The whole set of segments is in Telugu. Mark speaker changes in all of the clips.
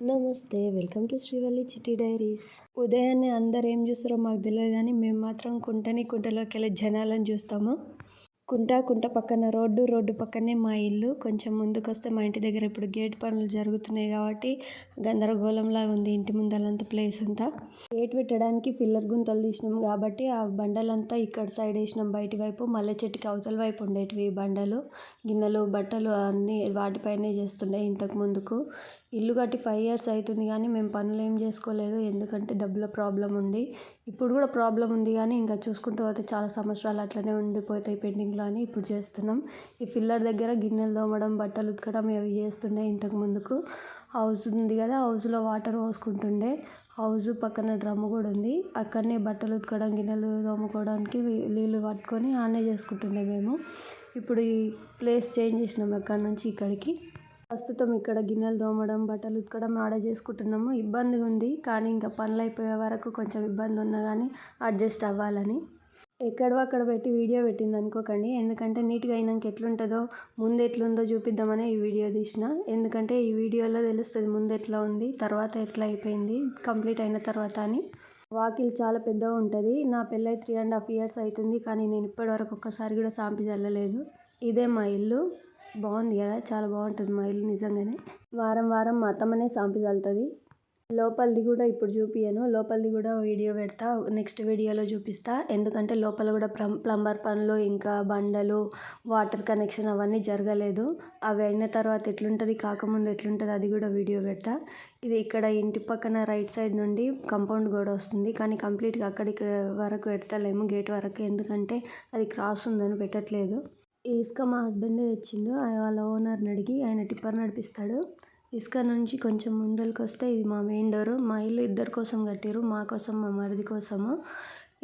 Speaker 1: నమస్తే వెల్కమ్ టు శ్రీవల్లి చిట్టి డైరీస్. ఉదయాన్నే అందరు ఏం చూస్తారో మాకు తెలియదు కానీ మేము మాత్రం కుంటని కుంటలోకి వెళ్ళి జనాలను చూస్తాము. కుంట కుంట పక్కన రోడ్డు రోడ్డు పక్కనే మా ఇల్లు. కొంచెం ముందుకు వస్తే మా ఇంటి దగ్గర ఇప్పుడు గేట్ పనులు జరుగుతున్నాయి కాబట్టి గందరగోళంలాగా ఉంది ఇంటి ముందలంతా ప్లేస్ అంతా. గేట్ పెట్టడానికి పిల్లర్ గుంతలు తీసినాం కాబట్టి ఆ బండలంతా ఇక్కడ సైడ్ వేసినాం బయటి వైపు. మల్లె చెట్టుకి అవతల వైపు ఉండేటివి బండలు. గిన్నెలు బట్టలు అన్నీ వాటిపైనే చేస్తుండే ఇంతకు ముందుకు. ఇల్లు కట్టి ఫైవ్ ఇయర్స్ అవుతుంది కానీ మేము పనులు ఏం చేసుకోలేదు. ఎందుకంటే డబ్బుల ప్రాబ్లం ఉంది. ఇప్పుడు కూడా ప్రాబ్లం ఉంది కానీ ఇంకా చూసుకుంటూ పోతే చాలా సంవత్సరాలు అట్లనే ఉండిపోతాయి పెండింగ్లో అని ఇప్పుడు చేస్తున్నాం. ఈ ఫిల్లర్ దగ్గర గిన్నెలు తోమడం బట్టలు ఉతకడం అవి చేస్తుండే ఇంతకు ముందుకు. హౌస్ ఉంది కదా హౌస్లో వాటర్ పోసుకుంటుండే. హౌస్ పక్కన డ్రమ్ము కూడా ఉంది. అక్కడనే బట్టలు ఉతకడం గిన్నెలు తోముకోవడానికి నీళ్ళు పట్టుకొని ఆనే చేసుకుంటుండే మేము. ఇప్పుడు ఈ ప్లేస్ చేంజ్ చేసినాం అక్కడ నుంచి ఇక్కడికి. ప్రస్తుతం ఇక్కడ గిన్నెలు తోమడం బట్టలు ఉతకడం ఆర్డర్ చేసుకుంటున్నాము. ఇబ్బందిగా ఉంది కానీ ఇంకా పనులు అయిపోయే వరకు కొంచెం ఇబ్బంది ఉన్నా కానీ అడ్జస్ట్ అవ్వాలని. ఎక్కడో అక్కడ పెట్టి వీడియో పెట్టింది అనుకోకండి. ఎందుకంటే నీట్గా అయినాక ఎట్లుంటుందో ముందు ఎట్లుందో చూపిద్దామని ఈ వీడియో తీసిన. ఎందుకంటే ఈ వీడియోలో తెలుస్తుంది ముందు ఎట్లా ఉంది తర్వాత ఎట్లా అయిపోయింది కంప్లీట్ అయిన తర్వాత అని. వాకిల్ చాలా పెద్దగా ఉంటుంది. నా పెళ్ళై త్రీ అండ్ హాఫ్ ఇయర్స్ అవుతుంది కానీ నేను ఇప్పటివరకు ఒక్కసారి కూడా సాంపి చల్లలేదు ఇదే మా ఇల్లు. బాగుంది కదా చాలా బాగుంటుంది మా ఇల్లు నిజంగానే. వారం వారం మా అత్తమ్మనే సాంపి చల్లుతుంది లోపలిది కూడా ఇప్పుడు చూపియను లోపలిది కూడా వీడియో పెడతా నెక్స్ట్ వీడియోలో చూపిస్తా. ఎందుకంటే లోపల కూడా ప్లం ప్లంబర్ పనులు ఇంకా బండలు వాటర్ కనెక్షన్ అవన్నీ జరగలేదు. అవి అయిన తర్వాత ఎట్లుంటుంది కాకముందు ఎట్లుంటుంది అది కూడా వీడియో పెడతా. ఇది ఇక్కడ ఇంటి పక్కన రైట్ సైడ్ నుండి కాంపౌండ్ గోడ వస్తుంది. కానీ కంప్లీట్గా అక్కడికి వరకు పెడతలేము గేట్ వరకు. ఎందుకంటే అది క్రాస్ ఉందని పెట్టట్లేదు. ఇసుక మా హస్బెండే తెచ్చిండు. వాళ్ళ ఓనర్ని అడిగి ఆయన టిప్పర్ నడిపిస్తాడు. ఇసుక నుంచి కొంచెం ముందరికి వస్తే ఇది మా మెయిన్ డోరు. మా ఇల్లు ఇద్దరి కోసం కట్టిర్రు. మా కోసం మా మరిది కోసము.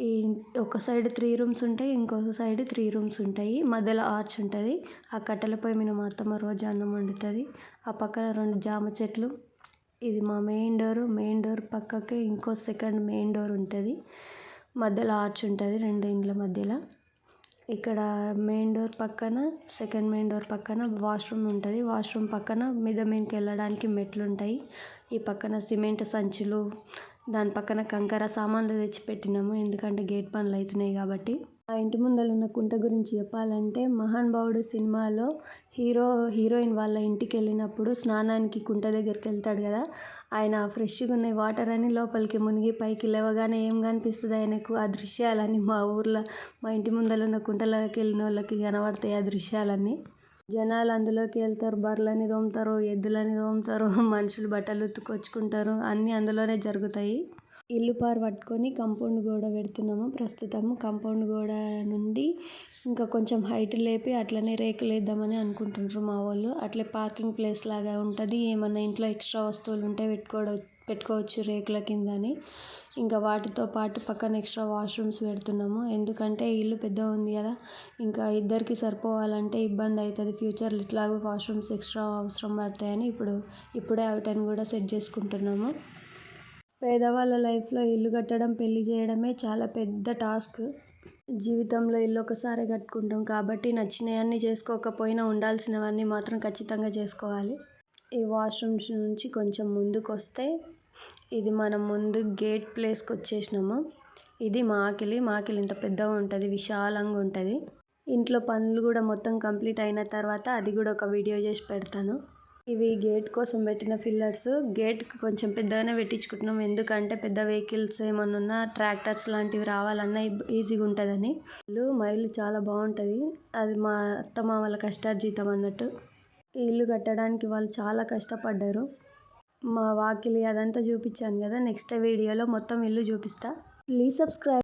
Speaker 1: ఈ ఒక సైడ్ త్రీ రూమ్స్ ఉంటాయి ఇంకొక సైడ్ త్రీ రూమ్స్ ఉంటాయి. మధ్యలో ఆర్చ్ ఉంటుంది. ఆ కట్టెల పొయ్యి మీద మా అత్తమ్మ రోజు అన్నం వండుతుంది. ఆ పక్కన రెండు జామ చెట్లు. ఇది మా మెయిన్ డోరు. మెయిన్ డోర్ పక్కకే ఇంకో సెకండ్ మెయిన్ డోర్ ఉంటుంది. మధ్యలో ఆర్చ్ ఉంటుంది రెండు ఇండ్ల మధ్యలో. ఇక్కడ మెయిన్ డోర్ పక్కన సెకండ్ మెయిన్ డోర్ పక్కన వాష్రూమ్ ఉంటుంది. వాష్రూమ్ పక్కన మీద మీదకి వెళ్ళడానికి మెట్లు ఉంటాయి. ఈ పక్కన సిమెంట్ సంచులు దాని పక్కన కంకర సామాన్లు తెచ్చి పెట్టినాము ఎందుకంటే గేట్ పనులు అవుతున్నాయి కాబట్టి. ఆ ఇంటి ముందర ఉన్న కుంట గురించి చెప్పాలంటే మహాన్ బావుడు సినిమాలో హీరో హీరోయిన్ వాళ్ళ ఇంటికి వెళ్ళినప్పుడు స్నానానికి కుంట దగ్గరికి వెళ్తాడు కదా. ఆయన ఫ్రెష్గా ఉన్న వాటర్ అని లోపలికి మునిగి పైకి లేవగానే ఏం కనిపిస్తుంది? ఆయనకు ఆ దృశ్యాలన్నీ మా ఊర్లో మా ఇంటి ముందర ఉన్న కుంటలోకి వెళ్ళిన వాళ్ళకి కనబడతాయి ఆ దృశ్యాలన్నీ. జనాలు అందులోకి వెళ్తారు బర్రెలని తోముతారు ఎద్దులని తోముతారు మనుషులు బట్టలు ఉతుకొచ్చుకుంటారు అన్నీ అందులోనే జరుగుతాయి. ఇల్లు పారు పట్టుకొని కంపౌండ్ గోడ పెడుతున్నాము. ప్రస్తుతం కంపౌండ్ గోడ నుండి ఇంకా కొంచెం హైట్ లేపి అట్లనే రేకులు వేద్దామని అనుకుంటుండ్రు మా వాళ్ళు. అట్లే పార్కింగ్ ప్లేస్ లాగా ఉంటుంది. ఏమన్నా ఇంట్లో ఎక్స్ట్రా వస్తువులు ఉంటే పెట్టుకోవడం పెట్టుకోవచ్చు రేకుల కింద అని ఇంకా వాటితో పాటు పక్కన ఎక్స్ట్రా వాష్రూమ్స్ పెడుతున్నాము. ఎందుకంటే ఇల్లు పెద్దగా ఉంది కదా. ఇంకా ఇద్దరికి సరిపోవాలంటే ఇబ్బంది అవుతుంది ఫ్యూచర్లో ఇట్లాగో వాష్రూమ్స్ ఎక్స్ట్రా అవసరం పడతాయని ఇప్పుడు ఇప్పుడే వాటిని కూడా సెట్ చేసుకుంటున్నాము. పేదవాళ్ళ లైఫ్లో ఇల్లు కట్టడం పెళ్ళి చేయడమే చాలా పెద్ద టాస్క్. జీవితంలో ఇల్లు ఒకసారి కట్టుకుంటాం కాబట్టి నచ్చినవన్నీ చేసుకోకపోయినా ఉండాల్సినవన్నీ మాత్రం ఖచ్చితంగా చేసుకోవాలి. ఈ వాష్రూమ్స్ నుంచి కొంచెం ముందుకు వస్తే ఇది మనం ముందు గేట్ ప్లేస్కి వచ్చేసినాము ఇది మాకిలి మాకిలి ఇంత పెద్దగా ఉంటుంది విశాలంగా ఉంటుంది. ఇంట్లో పనులు కూడా మొత్తం కంప్లీట్ అయిన తర్వాత అది కూడా ఒక వీడియో చేసి పెడతాను. ఇవి గేట్ కోసం పెట్టిన ఫిల్లర్స్. గేట్ కొంచెం పెద్దగానే పెట్టించుకుంటున్నాం. ఎందుకంటే పెద్ద వెహికల్స్ ఏమన్నా ఉన్నా ట్రాక్టర్స్ లాంటివి రావాలన్నా ఈజీగా ఉంటుందని. ఇల్లు మా ఇల్లు చాలా బాగుంటుంది. అది మా అత్తమ్మ వాళ్ళ కష్టార్జితం అన్నట్టు. ఈ ఇల్లు కట్టడానికి వాళ్ళు చాలా కష్టపడ్డారు. మా వాకిలి అదంతా చూపించాను కదా. నెక్స్ట్ వీడియోలో మొత్తం ఇల్లు చూపిస్తా. Please subscribe